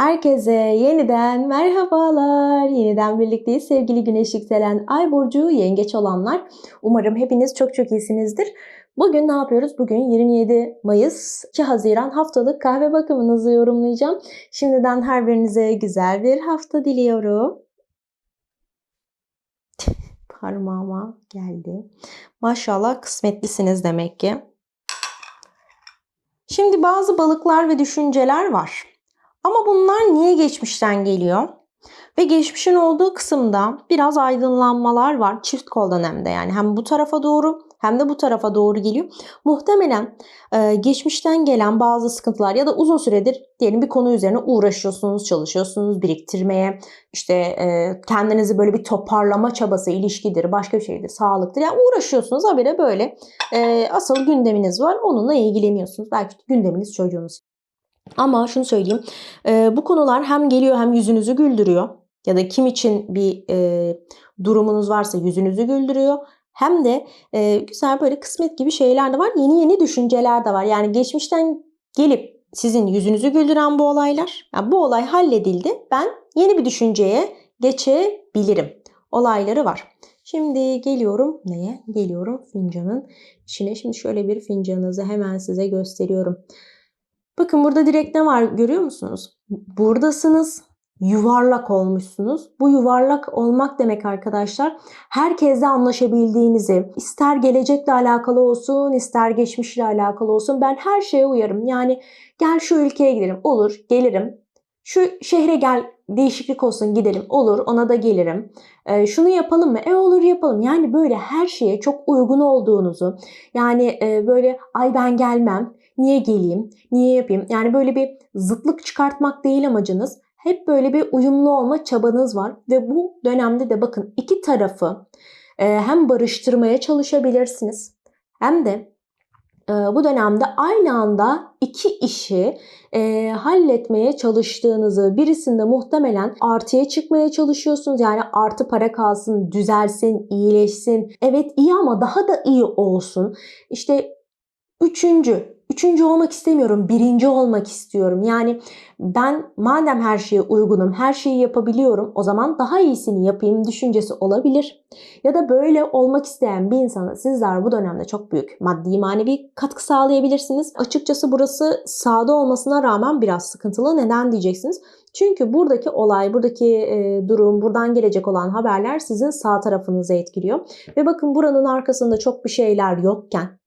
Herkese yeniden merhabalar. Yeniden birlikteyiz sevgili güneş yükselen ay burcu yengeç olanlar. Umarım hepiniz çok çok iyisinizdir. Bugün ne yapıyoruz? Bugün 27 Mayıs 2 Haziran haftalık kahve bakımınızı yorumlayacağım. Şimdiden her birinize güzel bir hafta diliyorum. Parmağıma geldi. Maşallah kısmetlisiniz demek ki. Şimdi bazı balıklar ve düşünceler var. Ama bunlar niye geçmişten geliyor? Ve geçmişin olduğu kısımda biraz aydınlanmalar var. Çift koldan hem de yani hem bu tarafa doğru hem de bu tarafa doğru geliyor. Muhtemelen e, geçmişten gelen bazı sıkıntılar ya da uzun süredir diyelim bir konu üzerine uğraşıyorsunuz, çalışıyorsunuz, biriktirmeye, işte e, kendinizi böyle bir toparlama çabası, ilişkidir, başka bir şeydir, sağlıktır. Yani uğraşıyorsunuz habire böyle e, asıl gündeminiz var. Onunla ilgileniyorsunuz. Belki gündeminiz çocuğunuz. Ama şunu söyleyeyim. E, bu konular hem geliyor hem yüzünüzü güldürüyor. Ya da kim için bir e, durumunuz varsa yüzünüzü güldürüyor. Hem de e, güzel böyle kısmet gibi şeyler de var. Yeni yeni düşünceler de var. Yani geçmişten gelip sizin yüzünüzü güldüren bu olaylar. Yani bu olay halledildi. Ben yeni bir düşünceye geçebilirim. Olayları var. Şimdi geliyorum neye? Geliyorum fincanın içine. Şimdi şöyle bir fincanınızı hemen size gösteriyorum. Bakın burada direkt ne var görüyor musunuz? Buradasınız, yuvarlak olmuşsunuz. Bu yuvarlak olmak demek arkadaşlar herkesle anlaşabildiğinizi, ister gelecekle alakalı olsun, ister geçmişle alakalı olsun ben her şeye uyarım. Yani gel şu ülkeye gidelim. Olur, gelirim. Şu şehre gel, değişiklik olsun gidelim. Olur, ona da gelirim. E, şunu yapalım mı? E olur yapalım. Yani böyle her şeye çok uygun olduğunuzu, yani e, böyle ay ben gelmem, niye geleyim, niye yapayım? Yani böyle bir zıtlık çıkartmak değil amacınız. Hep böyle bir uyumlu olma çabanız var ve bu dönemde de bakın iki tarafı e, hem barıştırmaya çalışabilirsiniz hem de e, bu dönemde aynı anda iki işi e, halletmeye çalıştığınızı, birisinde muhtemelen artıya çıkmaya çalışıyorsunuz. Yani artı para kalsın, düzelsin, iyileşsin. Evet iyi ama daha da iyi olsun. İşte üçüncü, Üçüncü olmak istemiyorum, birinci olmak istiyorum. Yani ben madem her şeye uygunum, her şeyi yapabiliyorum o zaman daha iyisini yapayım düşüncesi olabilir. Ya da böyle olmak isteyen bir insana sizler bu dönemde çok büyük maddi manevi katkı sağlayabilirsiniz. Açıkçası burası sağda olmasına rağmen biraz sıkıntılı. Neden diyeceksiniz? Çünkü buradaki olay, buradaki e, durum, buradan gelecek olan haberler sizin sağ tarafınızı etkiliyor. Ve bakın buranın arkasında çok bir şeyler yokken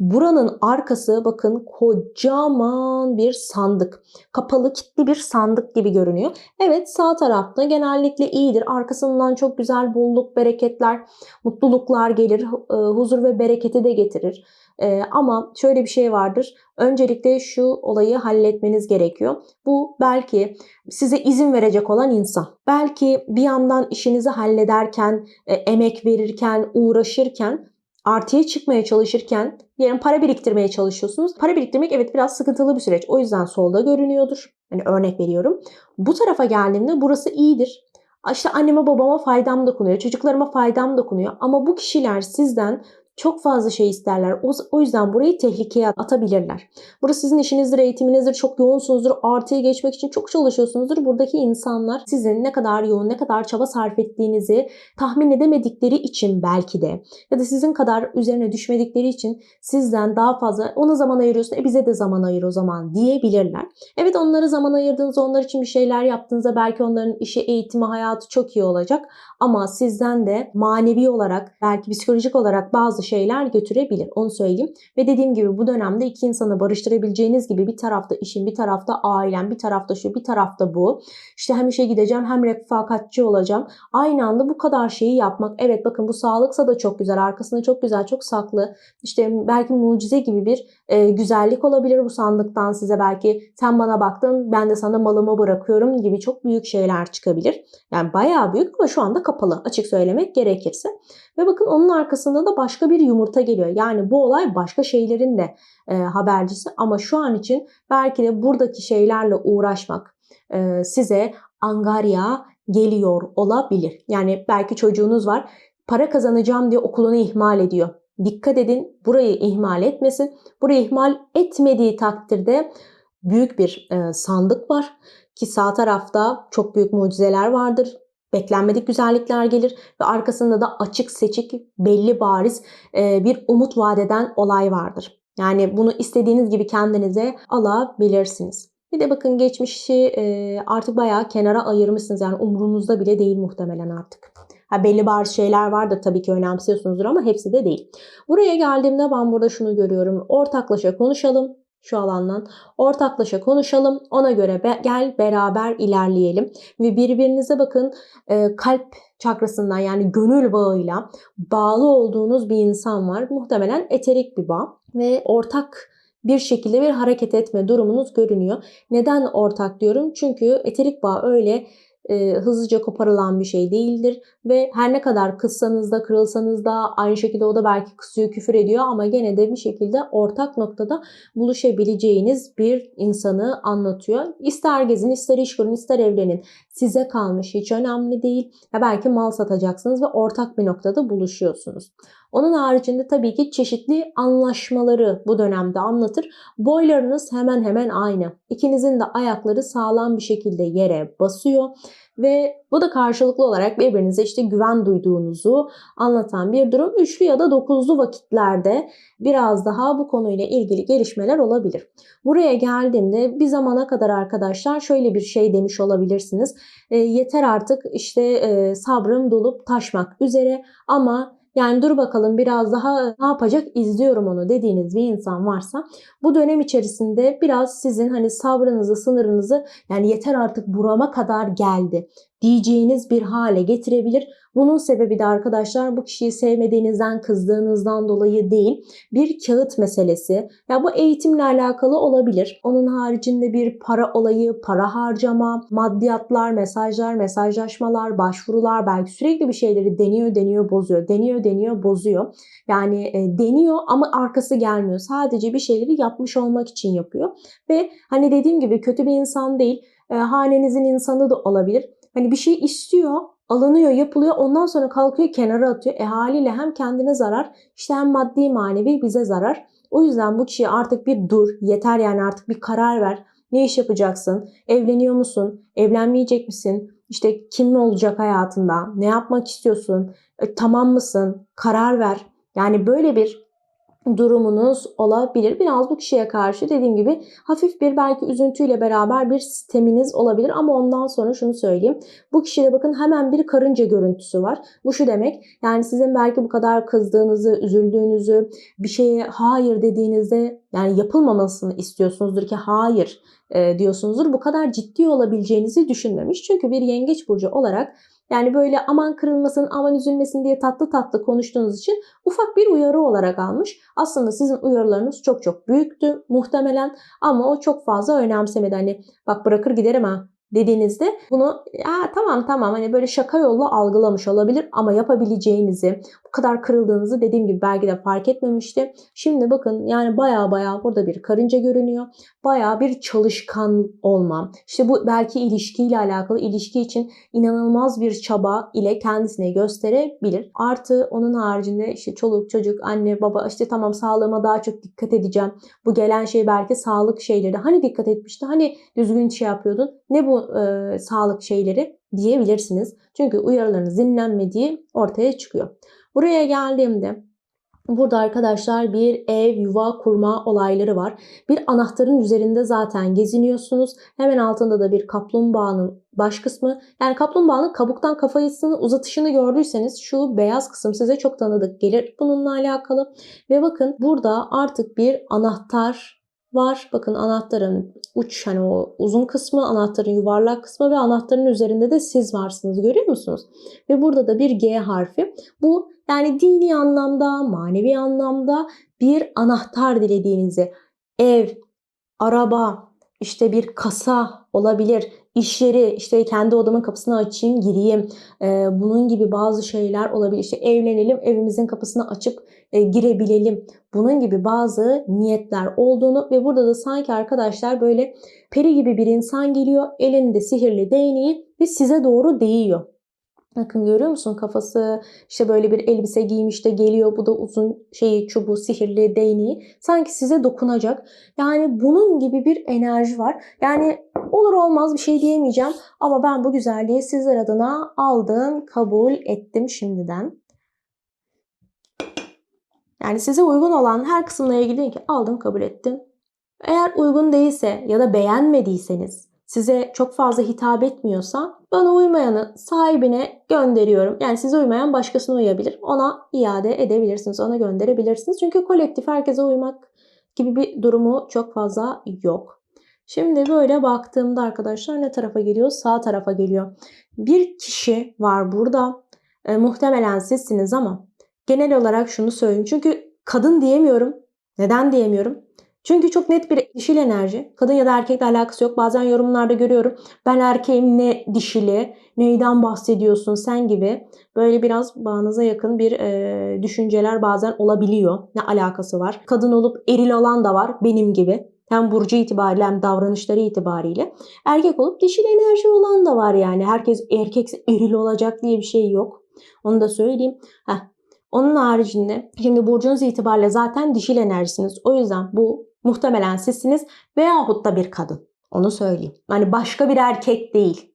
Buranın arkası bakın kocaman bir sandık. Kapalı kilitli bir sandık gibi görünüyor. Evet sağ tarafta genellikle iyidir. Arkasından çok güzel bolluk, bereketler, mutluluklar gelir. E, huzur ve bereketi de getirir. E, ama şöyle bir şey vardır. Öncelikle şu olayı halletmeniz gerekiyor. Bu belki size izin verecek olan insan. Belki bir yandan işinizi hallederken, e, emek verirken, uğraşırken artıya çıkmaya çalışırken diyelim para biriktirmeye çalışıyorsunuz. Para biriktirmek evet biraz sıkıntılı bir süreç. O yüzden solda görünüyordur. Yani örnek veriyorum. Bu tarafa geldiğimde burası iyidir. İşte anneme babama faydam dokunuyor, çocuklarıma faydam dokunuyor. Ama bu kişiler sizden çok fazla şey isterler. O, o yüzden burayı tehlikeye atabilirler. Burası sizin işinizdir, eğitiminizdir, çok yoğunsunuzdur, artıya geçmek için çok çalışıyorsunuzdur. Buradaki insanlar sizin ne kadar yoğun, ne kadar çaba sarf ettiğinizi tahmin edemedikleri için belki de ya da sizin kadar üzerine düşmedikleri için sizden daha fazla ona zaman ayırıyorsun, e bize de zaman ayır o zaman diyebilirler. Evet onlara zaman ayırdığınızda, onlar için bir şeyler yaptığınızda belki onların işi, eğitimi, hayatı çok iyi olacak. Ama sizden de manevi olarak, belki psikolojik olarak bazı şeyler götürebilir. Onu söyleyeyim. Ve dediğim gibi bu dönemde iki insanı barıştırabileceğiniz gibi bir tarafta işin, bir tarafta ailem, bir tarafta şu, bir tarafta bu. İşte hem işe gideceğim hem refakatçi olacağım. Aynı anda bu kadar şeyi yapmak. Evet bakın bu sağlıksa da çok güzel. Arkasında çok güzel, çok saklı. İşte belki mucize gibi bir e, güzellik olabilir bu sandıktan size. Belki sen bana baktın ben de sana malımı bırakıyorum gibi çok büyük şeyler çıkabilir. Yani bayağı büyük ama şu anda kapalı açık söylemek gerekirse. Ve bakın onun arkasında da başka bir yumurta geliyor. Yani bu olay başka şeylerin de e, habercisi ama şu an için belki de buradaki şeylerle uğraşmak e, size angarya geliyor olabilir. Yani belki çocuğunuz var para kazanacağım diye okulunu ihmal ediyor. Dikkat edin burayı ihmal etmesin. Burayı ihmal etmediği takdirde büyük bir e, sandık var Ki sağ tarafta çok büyük mucizeler vardır. Beklenmedik güzellikler gelir ve arkasında da açık seçik belli bariz e, bir umut vadeden olay vardır. Yani bunu istediğiniz gibi kendinize alabilirsiniz. Bir de bakın geçmişi e, artık bayağı kenara ayırmışsınız. Yani umurunuzda bile değil muhtemelen artık. Ha, belli bazı şeyler vardır tabii ki önemsiyorsunuzdur ama hepsi de değil. Buraya geldiğimde ben burada şunu görüyorum. Ortaklaşa konuşalım şu alandan. Ortaklaşa konuşalım. Ona göre be, gel beraber ilerleyelim. Ve birbirinize bakın e, kalp çakrasından yani gönül bağıyla bağlı olduğunuz bir insan var. Muhtemelen eterik bir bağ ve ortak bir şekilde bir hareket etme durumunuz görünüyor. Neden ortak diyorum? Çünkü eterik bağ öyle e, hızlıca koparılan bir şey değildir ve her ne kadar kızsanız da kırılsanız da aynı şekilde o da belki kızıyor küfür ediyor ama gene de bir şekilde ortak noktada buluşabileceğiniz bir insanı anlatıyor. İster gezin, ister iş kurun, ister evlenin. Size kalmış hiç önemli değil. Ya belki mal satacaksınız ve ortak bir noktada buluşuyorsunuz. Onun haricinde tabii ki çeşitli anlaşmaları bu dönemde anlatır. Boylarınız hemen hemen aynı. İkinizin de ayakları sağlam bir şekilde yere basıyor ve bu da karşılıklı olarak birbirinize işte güven duyduğunuzu anlatan bir durum. Üçlü ya da dokuzlu vakitlerde biraz daha bu konuyla ilgili gelişmeler olabilir. Buraya geldiğimde bir zamana kadar arkadaşlar şöyle bir şey demiş olabilirsiniz. E, yeter artık işte e, sabrım dolup taşmak üzere ama yani dur bakalım biraz daha ne yapacak izliyorum onu dediğiniz bir insan varsa bu dönem içerisinde biraz sizin hani sabrınızı, sınırınızı yani yeter artık burama kadar geldi diyeceğiniz bir hale getirebilir. Bunun sebebi de arkadaşlar bu kişiyi sevmediğinizden, kızdığınızdan dolayı değil. Bir kağıt meselesi. Ya bu eğitimle alakalı olabilir. Onun haricinde bir para olayı, para harcama, maddiyatlar, mesajlar, mesajlaşmalar, başvurular belki sürekli bir şeyleri deniyor, deniyor, bozuyor. Deniyor, deniyor, bozuyor. Yani e, deniyor ama arkası gelmiyor. Sadece bir şeyleri yapmış olmak için yapıyor. Ve hani dediğim gibi kötü bir insan değil. E, hanenizin insanı da olabilir Hani bir şey istiyor, alınıyor, yapılıyor. Ondan sonra kalkıyor kenara atıyor. E haliyle hem kendine zarar, işte hem maddi manevi bize zarar. O yüzden bu kişiye artık bir dur, yeter yani artık bir karar ver. Ne iş yapacaksın? Evleniyor musun? Evlenmeyecek misin? İşte kim olacak hayatında? Ne yapmak istiyorsun? E, tamam mısın? Karar ver. Yani böyle bir durumunuz olabilir. Biraz bu kişiye karşı dediğim gibi hafif bir belki üzüntüyle beraber bir sisteminiz olabilir ama ondan sonra şunu söyleyeyim. Bu kişide bakın hemen bir karınca görüntüsü var. Bu şu demek yani sizin belki bu kadar kızdığınızı, üzüldüğünüzü, bir şeye hayır dediğinizde yani yapılmamasını istiyorsunuzdur ki hayır e, diyorsunuzdur. Bu kadar ciddi olabileceğinizi düşünmemiş. Çünkü bir yengeç burcu olarak yani böyle aman kırılmasın, aman üzülmesin diye tatlı tatlı konuştuğunuz için ufak bir uyarı olarak almış. Aslında sizin uyarılarınız çok çok büyüktü muhtemelen ama o çok fazla önemsemedi. Hani bak bırakır giderim ha dediğinizde bunu ya tamam tamam hani böyle şaka yolla algılamış olabilir ama yapabileceğinizi bu kadar kırıldığınızı dediğim gibi belki de fark etmemişti. Şimdi bakın yani baya baya burada bir karınca görünüyor. Baya bir çalışkan olma. İşte bu belki ilişkiyle alakalı ilişki için inanılmaz bir çaba ile kendisine gösterebilir. Artı onun haricinde işte çoluk çocuk anne baba işte tamam sağlığıma daha çok dikkat edeceğim. Bu gelen şey belki sağlık şeyleri. Hani dikkat etmişti hani düzgün şey yapıyordun. Ne bu e, sağlık şeyleri diyebilirsiniz. Çünkü uyarılarınız dinlenmediği ortaya çıkıyor. Buraya geldiğimde Burada arkadaşlar bir ev, yuva kurma olayları var. Bir anahtarın üzerinde zaten geziniyorsunuz. Hemen altında da bir kaplumbağanın baş kısmı. Yani kaplumbağanın kabuktan kafasını uzatışını gördüyseniz şu beyaz kısım size çok tanıdık gelir bununla alakalı. Ve bakın burada artık bir anahtar var. Bakın anahtarın uç hani o uzun kısmı, anahtarın yuvarlak kısmı ve anahtarın üzerinde de siz varsınız. Görüyor musunuz? Ve burada da bir G harfi. Bu yani dini anlamda, manevi anlamda bir anahtar dilediğinizi ev, araba, işte bir kasa olabilir, iş yeri, işte kendi odamın kapısını açayım, gireyim. Ee, bunun gibi bazı şeyler olabilir. İşte evlenelim, evimizin kapısını açıp e, girebilelim. Bunun gibi bazı niyetler olduğunu ve burada da sanki arkadaşlar böyle peri gibi bir insan geliyor, elinde sihirli değneği ve size doğru değiyor. Bakın görüyor musun kafası işte böyle bir elbise giymiş de geliyor. Bu da uzun şeyi çubuğu sihirli değneği. Sanki size dokunacak. Yani bunun gibi bir enerji var. Yani olur olmaz bir şey diyemeyeceğim. Ama ben bu güzelliği sizler adına aldım, kabul ettim şimdiden. Yani size uygun olan her kısımla ilgili ki aldım, kabul ettim. Eğer uygun değilse ya da beğenmediyseniz, size çok fazla hitap etmiyorsa bana uymayanı sahibine gönderiyorum. Yani size uymayan başkasına uyabilir. Ona iade edebilirsiniz, ona gönderebilirsiniz. Çünkü kolektif herkese uymak gibi bir durumu çok fazla yok. Şimdi böyle baktığımda arkadaşlar ne tarafa geliyor? Sağ tarafa geliyor. Bir kişi var burada. E, muhtemelen sizsiniz ama genel olarak şunu söyleyeyim. Çünkü kadın diyemiyorum. Neden diyemiyorum? Çünkü çok net bir dişil enerji. Kadın ya da erkekle alakası yok. Bazen yorumlarda görüyorum. Ben erkeğim ne dişili, neyden bahsediyorsun sen gibi. Böyle biraz bağınıza yakın bir e, düşünceler bazen olabiliyor. Ne alakası var? Kadın olup eril olan da var benim gibi. Hem burcu itibariyle hem davranışları itibariyle. Erkek olup dişil enerji olan da var yani. Herkes erkek eril olacak diye bir şey yok. Onu da söyleyeyim. Heh. Onun haricinde şimdi burcunuz itibariyle zaten dişil enerjisiniz. O yüzden bu muhtemelen sizsiniz veyahut da bir kadın. Onu söyleyeyim. Yani başka bir erkek değil.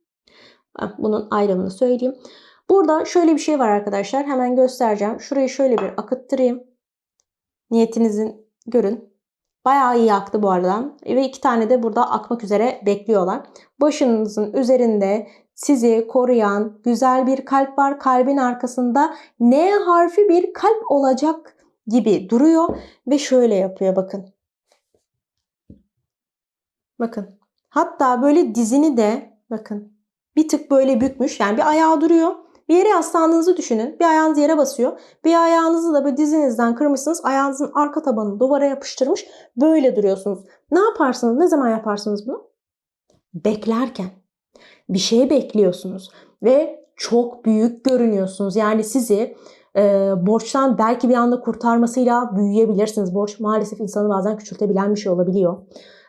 Bunun ayrımını söyleyeyim. Burada şöyle bir şey var arkadaşlar. Hemen göstereceğim. Şurayı şöyle bir akıttırayım. Niyetinizin görün. Bayağı iyi aktı bu arada. Ve iki tane de burada akmak üzere bekliyorlar. Başınızın üzerinde sizi koruyan güzel bir kalp var. Kalbin arkasında N harfi bir kalp olacak gibi duruyor. Ve şöyle yapıyor bakın. Bakın. Hatta böyle dizini de bakın bir tık böyle bükmüş. Yani bir ayağı duruyor. Bir yere yaslandığınızı düşünün. Bir ayağınız yere basıyor. Bir ayağınızı da böyle dizinizden kırmışsınız. Ayağınızın arka tabanını duvara yapıştırmış. Böyle duruyorsunuz. Ne yaparsınız? Ne zaman yaparsınız bunu? Beklerken. Bir şey bekliyorsunuz. Ve çok büyük görünüyorsunuz. Yani sizi e, borçtan belki bir anda kurtarmasıyla büyüyebilirsiniz. Borç maalesef insanı bazen küçültebilen bir şey olabiliyor.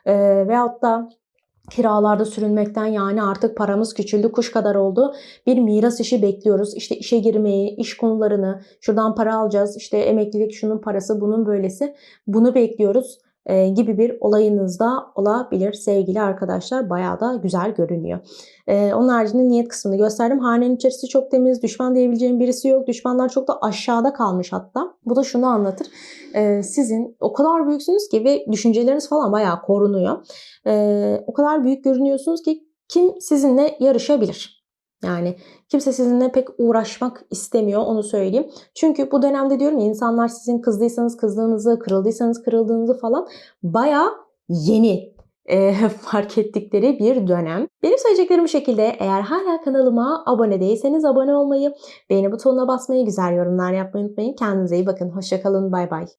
E, veyahut da kiralarda sürünmekten yani artık paramız küçüldü kuş kadar oldu. Bir miras işi bekliyoruz. İşte işe girmeyi, iş konularını, şuradan para alacağız. İşte emeklilik şunun parası, bunun böylesi. Bunu bekliyoruz e, gibi bir olayınız da olabilir sevgili arkadaşlar. Bayağı da güzel görünüyor. E, onun haricinde niyet kısmını gösterdim. Hanenin içerisi çok temiz. Düşman diyebileceğim birisi yok. Düşmanlar çok da aşağıda kalmış hatta. Bu da şunu anlatır. E, sizin o kadar büyüksünüz ki ve düşünceleriniz falan bayağı korunuyor. o kadar büyük görünüyorsunuz ki kim sizinle yarışabilir? Yani kimse sizinle pek uğraşmak istemiyor onu söyleyeyim. Çünkü bu dönemde diyorum ya insanlar sizin kızdıysanız kızdığınızı, kırıldıysanız kırıldığınızı falan baya yeni e, fark ettikleri bir dönem. Benim söyleyeceklerim bu şekilde. Eğer hala kanalıma abone değilseniz abone olmayı, beğeni butonuna basmayı, güzel yorumlar yapmayı unutmayın. Kendinize iyi bakın. Hoşçakalın. Bay bay.